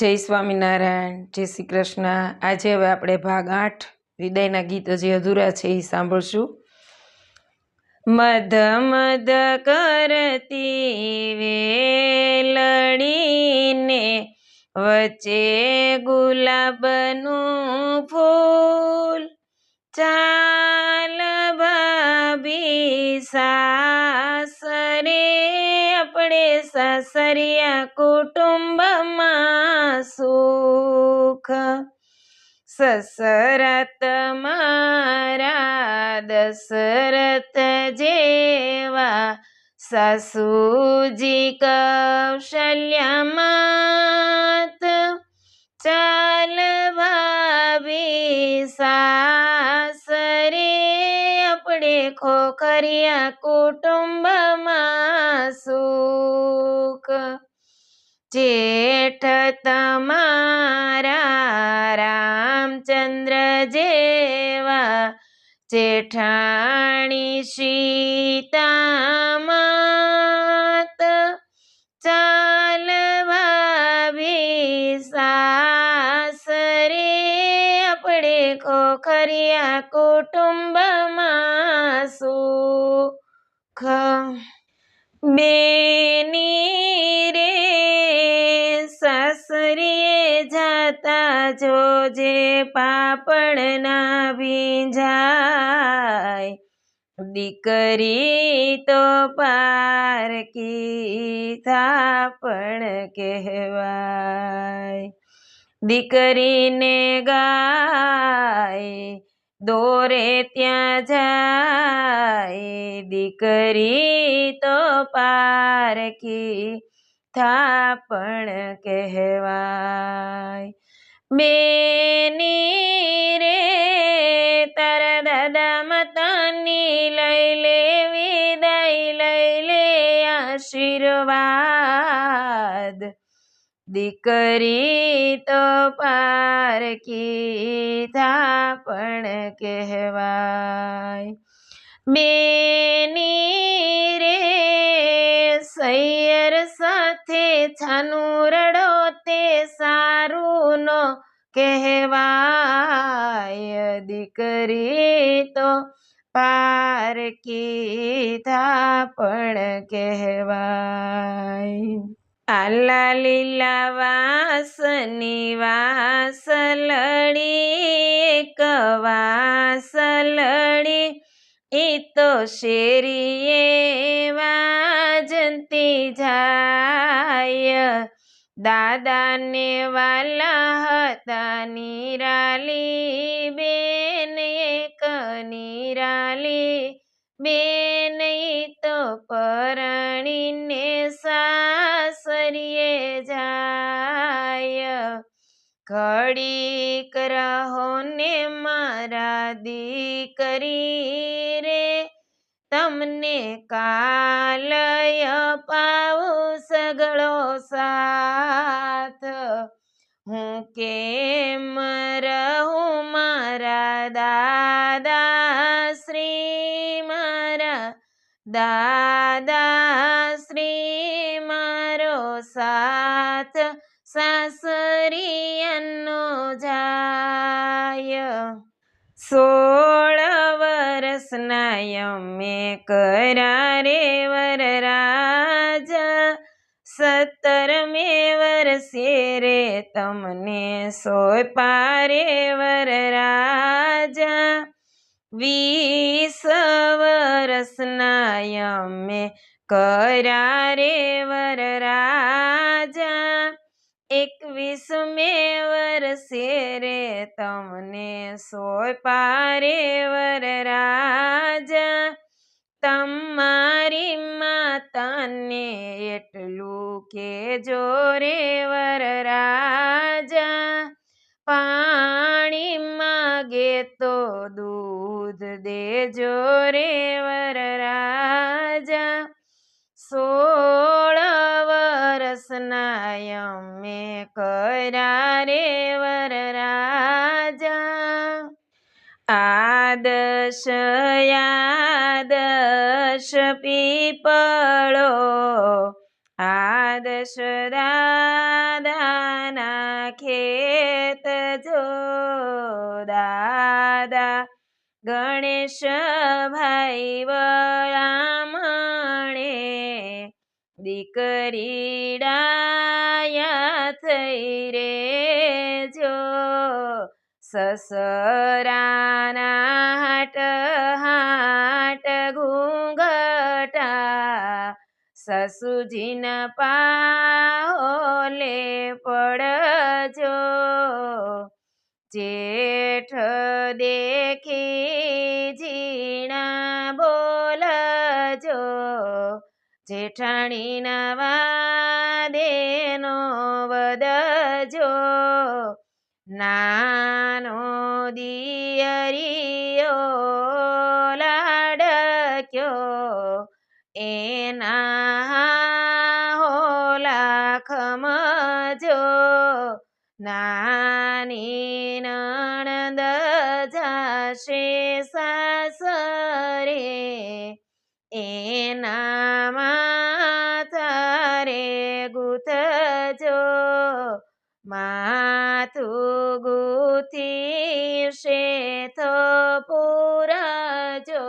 જય સ્વામિનારાયણ, જય શ્રી કૃષ્ણ. આજે હવે આપણે ભાગ આઠ, વિદાયના ગીતો જે અધૂરા છે એ સાંભળશું. મધ મધ કરતી વેલડીને વચ્ચે ગુલાબનું ફૂલ ચાલ ભાભી સાસરે આપણે સાસરિયા કુટુંબમાં સુખ. સસરત મારા દશરથ જેવા સાસુજી કૌશલ્યમાત ચાલ ભાવી સાસરે આપણે ખોખરિયા કુટુંબમાં સુખ. જેઠ તમારા રામચંદ્ર જેવા જેઠાણી સીતામાત ખોખરિયા કુટુંબમાં સુખ બેની રે, સાસરીએ જાતા જોજે પાપડના ભીંજાય દીકરી તો પારકી થાપણ કહેવાય. દીકરીને ગાય, દોરે ત્યાં જાય. દીકરી તો પારકી થાપણ કહેવાય. બેની રે, તારા દાદા માતાની લઈ લે, વિદાય લઈ લે, આશીર્વાદ દીકરી તો પારકી થાપણ કહેવાય. બેની રે સૈયર સાથે છાનું રડો તે સારું નો કહેવાય. દીકરી તો પારકી થાપણ કહેવાય. આલા લીલા વાસની વાસલડી કવાસ લડી એ તો શેરીએ વાજંતી જાય. દાદાને વાલા હતા નિરાલી, બેન એક નિરાલી. બેન તો પરણીને ઘડીક રહો ને મારા દીકરી રે. તમને કાલય પાવું સગળો સાથ. હું કેમ રહું મારા દાદા શ્રી મારા દાદા શ્રી મારો સાથ. સાસરિયાનો જાય. સોળ વરસના અમે કરારે સત્તર મે વરસે રે તમને સોય પારે વર રાજા વીસ વરસના અમે કરારે વરરાજા. એકવીસ મે વર્ષે રે તમને સોય પારે વરરાજા તમારી માતાને એટલું કે જોરે વરરાજા પાણી માગે તો દૂધ દેજો રે વરરાજા સોળ વરસના અમે વર રાજા. આદશ યાદશ પીપળો. આદશ દાદાના ખેત જો. દાદા ગણેશ ભાઈ વળામણે દીકરી ડાયા થઈ રે જો સસરાના હાટ હાટ ઘૂંઘટા, સસુજીના પાહોલે પડજો. જેઠ દેખી ઝીણા જેઠાણીના વાદેનો વદજો નાનો દિયરિયો લાડક્યો એના હોલા ખમજો નાની નણંદ જાશે સાસરે. એના માથારે ગૂંથજો માથું ગુથી શેથ પૂરજો.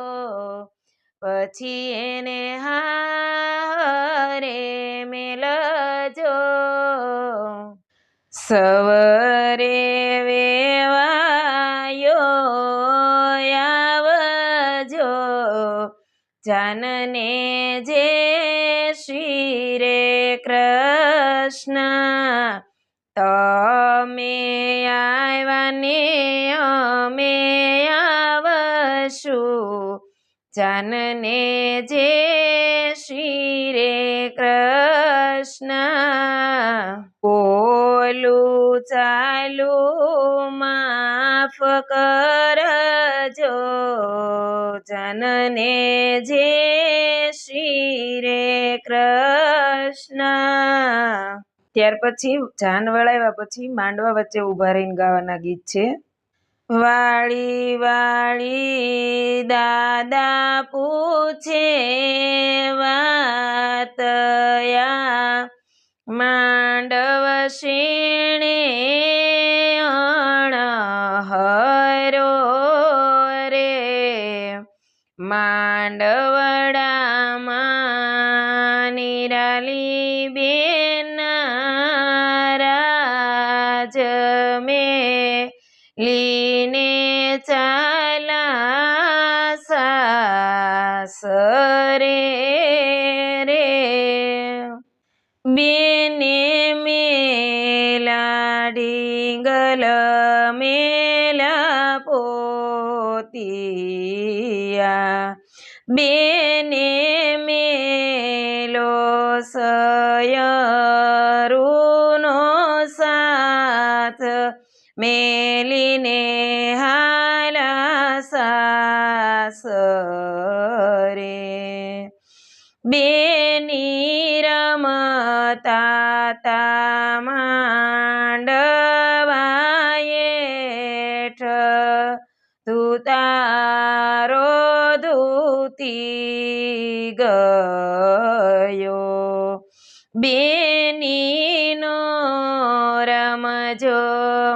પછી એને હારે મેલજો. સવરે વેવાયો કૃષ્ણ, તમે આવ્યા ને અમે આવશું. જાનને જે શ્રી રે કૃષ્ણ, બોલું ચાલુ માફ કરજો. જનને જે શ્રી રે કૃષ્ણ ત્યાર પછી જાન વળાવ્યા પછી માંડવા વચ્ચે ઊભા રહીને ગાવાના ગીત છે. વાળી વાળી દાદા પૂછે લીને ચાલા સાસરે રે. બેને મેલા ડીંગલ મેલા પોતિયા. બેને મેલો સયરુનો મેલીને હાલા સાસરે બેની રમતા તા માંડવાયેઠ તું તારો ધૂતી ગયો બેનીનો રમજો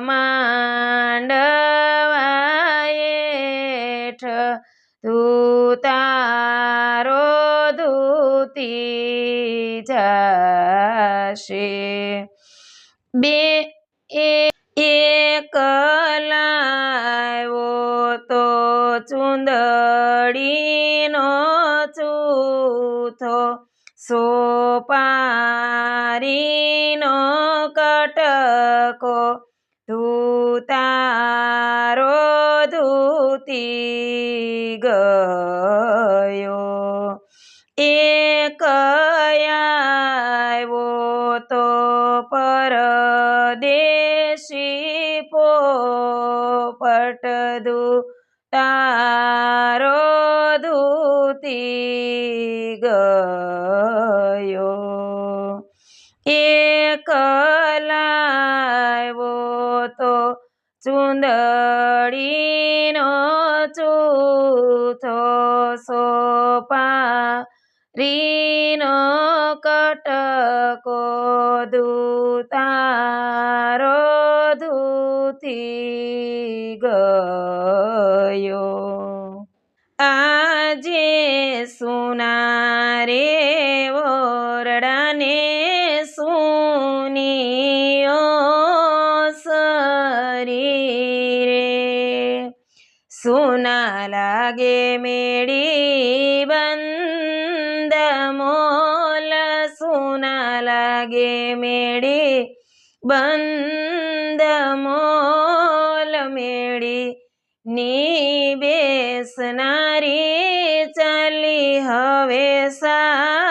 માંડવાયેઠ તું તારો ધૂતી જાશે. બે એ એકલાવો તો ચુંદડીનો ચૂથો સોપારીનો કટકો ધૂતારો તારો ધૂતી ગયો. એ કયાવો તો પરદેશી પોપટ દુ તારો ધૂતી એક લાવ્યો તો ચુંદડીનો ચૂથો સોપા રીનો કટકો દૂતારો ધૂતી ગયો. લાગે મેળી બંદ મોલ સુના લાગે મેળી બંદ મોલ મેળી ની બેસનારી ચાલી હવે સા